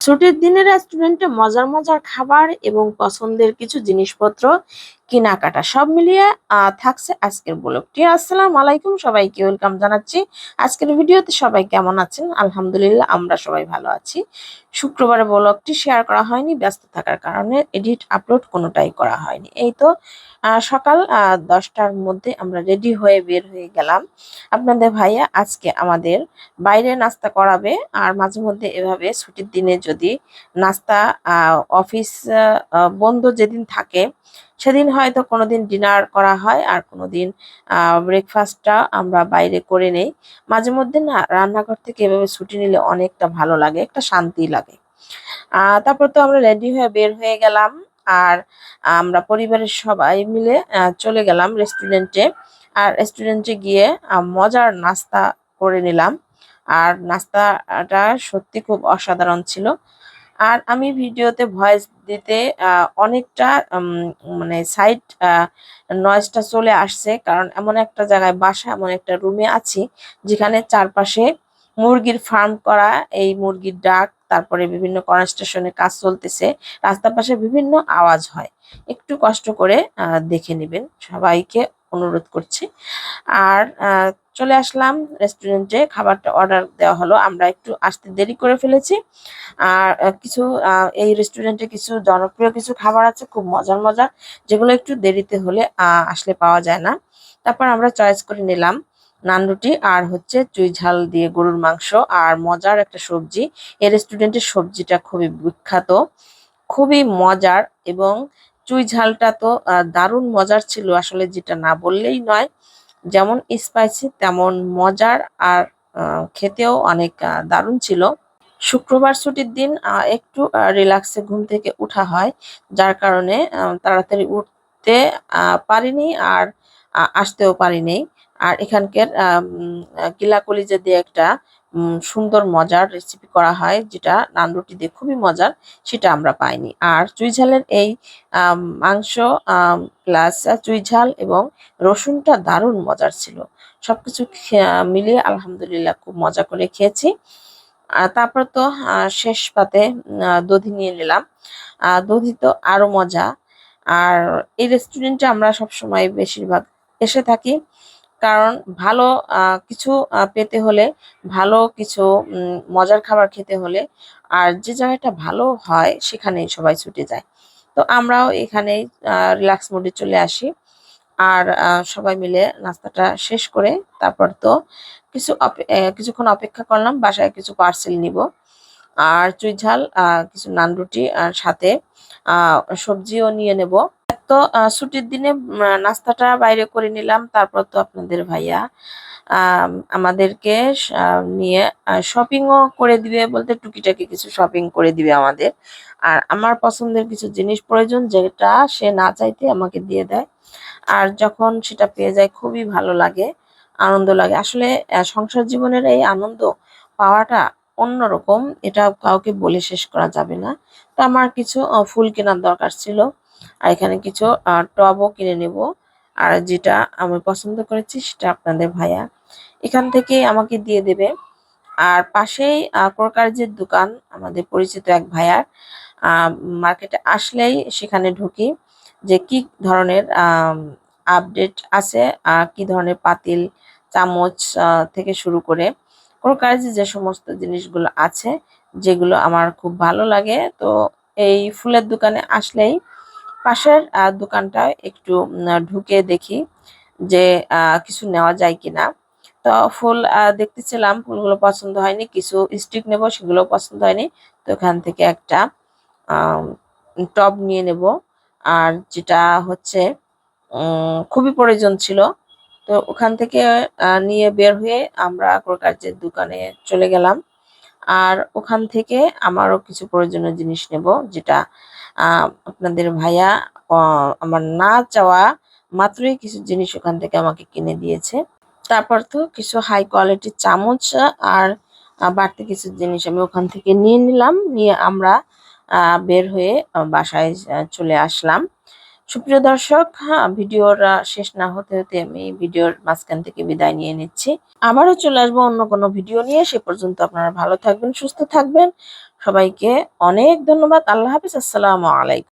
ছুটির দিনে রেস্টুরেন্টে মজার মজার খাবার এবং পছন্দের কিছু জিনিসপত্র কেনাকাটা সব মিলিয়ে থাকছে আজকের ব্লগটি। আসসালাম আলাইকুম সবাইকে, ওয়েলকাম জানাচ্ছি। আজকের ভিডিওতে সবাই কেমন আছেন? আলহামদুলিল্লাহ, আমরা সবাই ভালো আছি। শুক্রবারে ব্লগটি শেয়ার করা হয়নি, ব্যস্ত থাকার কারণে এডিট আপলোড কোনোটাই করা হয়নি। এই তো সকাল দশটার মধ্যে আমরা রেডি হয়ে বের হয়ে গেলাম। আপনাদের ভাইয়া আজকে আমাদের বাইরে নাস্তা করাবে, আর মাঝে মধ্যে এভাবে ছুটির দিনে যদি নাস্তা অফিস বন্ধ যেদিন থাকে সেদিন হয়তো কোনোদিন ডিনার করা হয় আর কোনোদিন ব্রেকফাস্টটা আমরা বাইরে করে নেই। মাঝে মধ্যে না রান্নাঘর থেকে এভাবে ছুটি নিলে অনেকটা ভালো লাগে, একটা শান্তি লাগে। তারপর তো আমরা রেডি হয়ে বের হয়ে গেলাম আর আমরা পরিবারের সবাই মিলে চলে গেলাম রেস্টুরেন্টে আর রেস্টুরেন্টে গিয়ে মজার নাস্তা করে নিলাম। আর নাস্তাটা সত্যি খুব অসাধারণ ছিল। আর আমি ভিডিওতে ভয়েস দিতে অনেকটা মানে সাইড নয়েজটা চলে আসছে। কারণ এমন একটা জায়গায় বাসা, এমন একটা রুমে আছি, যেখানে চারপাশে মুরগির ফার্ম করা, এই মুরগির ডাক, তারপরে বিভিন্ন কনস্ট্রাকশনের কাজ চলতেছে। রাস্তার পাশে বিভিন্ন আওয়াজ হয়। একটু কষ্ট করে দেখে নেবেন। সবাইকে অনুরোধ করছি। আর চলে আসলাম রেস্টুরেন্টে খাবারটা অর্ডার দেওয়া হলো। আমরা একটু আসতে দেরি করে ফেলেছি। আর কিছু এই রেস্টুরেন্টে কিছু জনপ্রিয় কিছু খাবার আছে, খুব মজার মজার, যেগুলো একটু দেরিতে হলে আসলে পাওয়া যায় না। তারপর আমরা চয়েস করে নিলাম নান রুটি আর হচ্ছে চুই ঝাল দিয়ে গরুর মাংস আর মজার একটা সবজি। এই রেস্টুরেন্টের সবজিটা খুবই বিখ্যাত, খুবই মজার এবং চুই ঝালটা তো দারুণ মজার ছিল আসলে যেটা না বললেই নয়। যেমন স্পাইসি তেমন মজার আর খেতেও অনেক দারুণ ছিল। শুক্রবার ছুটির দিন একটু রিল্যাক্সে ঘুম থেকে উঠা হয় যার কারণে তাড়াতাড়ি উঠতে পারিনি আর আসতেও পারিনি। আর এখানকার উম, আহ, দিয়ে একটা সুন্দর মজার রেসিপি করা হয়, যেটা নান রুটি দিয়ে খুবই মজার, সেটা আমরা পাইনি। আর চুই ঝালের এই মাংস প্লাস চুই ঝাল এবং রসুনটা দারুণ মজার ছিল। সবকিছু মিলিয়ে আলহামদুলিল্লাহ খুব মজা করে খেয়েছি। তারপর তো শেষ পাতে দধি নিয়ে নিলাম। দধি তো আরও মজা। আর এই রেস্টুরেন্টে আমরা সব সময় বেশিরভাগ এসে থাকি। কারণ ভালো কিছু পেতে হলে, ভালো কিছু মজার খাবার খেতে হলে, আর যে জায়গাটা ভালো হয়, সেখানেই সবাই ছুটে যায়। তো আমরাও এখানেই রিল্যাক্স মোডে চলে আসি। আর সবাই মিলে নাস্তাটা শেষ করে, তারপর তো কিছু কিছুক্ষণ অপেক্ষা করলাম, বাসায় কিছু পার্সেল নিব। আর চুই ঝাল কিছু নান রুটি, আর সাথে সবজিও নিয়ে নেব। তো ছুটির দিনে নাস্তাটা বাইরে করে নিলাম। তারপর তো আপনাদের ভাইয়া আম, আমাদেরকে নিয়ে শপিংও করে দিবে বলতে টুকিটাকি কিছু শপিং করে দিবে আমাদের। আর আমার পছন্দের কিছু জিনিস প্রয়োজন যেটা সে না চাইতে আমাকে দিয়ে দেয়। আর যখন সেটা পেয়ে যায় খুবই ভালো লাগে আনন্দ লাগে। আসলে সংসার জীবনের এই আনন্দ পাওয়াটা অন্যরকম। এটা কাউকে বলে শেষ করা যাবে না। তো আমার কিছু ফুল কেনার দরকার ছিল। আর এখানে কিছু টবও কিনে নেব। আর যেটা আমি পছন্দ করেছি সেটা আপনাদের ভাইয়া। এখান থেকে আমাকে দিয়ে দেবে। আর পাশেই ক্রোকার্জের দোকান, আমাদের পরিচিত এক ভাইয়ার। মার্কেটে আসলেই সেখানে ঢুকি যে কি ধরনের আপডেট আছে, আর কি ধরনের পাতিল, চামচ থেকে শুরু করে ক্রোকার্জে যে সমস্ত জিনিসগুলো আছে, যেগুলো আমার খুব ভালো লাগে। তো এই ফুলের দোকানে আসলেই পাশের দোকানটায় একটু ঢুকে দেখি যে কিছু নেওয়া যায় কিনা। তো ফুল দেখতেছিলাম, ফুলগুলো পছন্দ হয়নি, কিছু স্টিক নেব সেগুলো পছন্দ হয়নি। তো এখান থেকে একটা টব নিয়ে নেব। আর যেটা হচ্ছে খুবই প্রয়োজন ছিল। তো ওখান থেকে নিয়ে বের হয়ে আমরা ক্রোকার্জের দোকানে চলে গেলাম। আর ওখান থেকে আমারও কিছু প্রয়োজনীয় জিনিস নেব, যেটা আপনাদের ভাইয়া আমার না চাওয়া মাত্রই কিছু জিনিস ওখান থেকে আমাকে কিনে দিয়েছে। তারপর তো কিছু হাই কোয়ালিটির চামচ আর বাড়তি কিছু জিনিস আমি ওখান থেকে নিয়ে নিলাম। নিয়ে আমরা বের হয়ে বাসায় চলে আসলাম। সুপ্রিয় দর্শক হ্যাঁ ভিডিওর শেষ না হতে হতে আমি ভিডিওর মাঝখান থেকে বিদায় নিয়ে নিচ্ছি। আবারও চলে আসব অন্য কোনো ভিডিও নিয়ে। সে পর্যন্ত আপনারা ভালো থাকবেন, সুস্থ থাকবেন। সবাইকে অনেক ধন্যবাদ। আল্লাহ হাফিজ। আসসালামু আলাইকুম।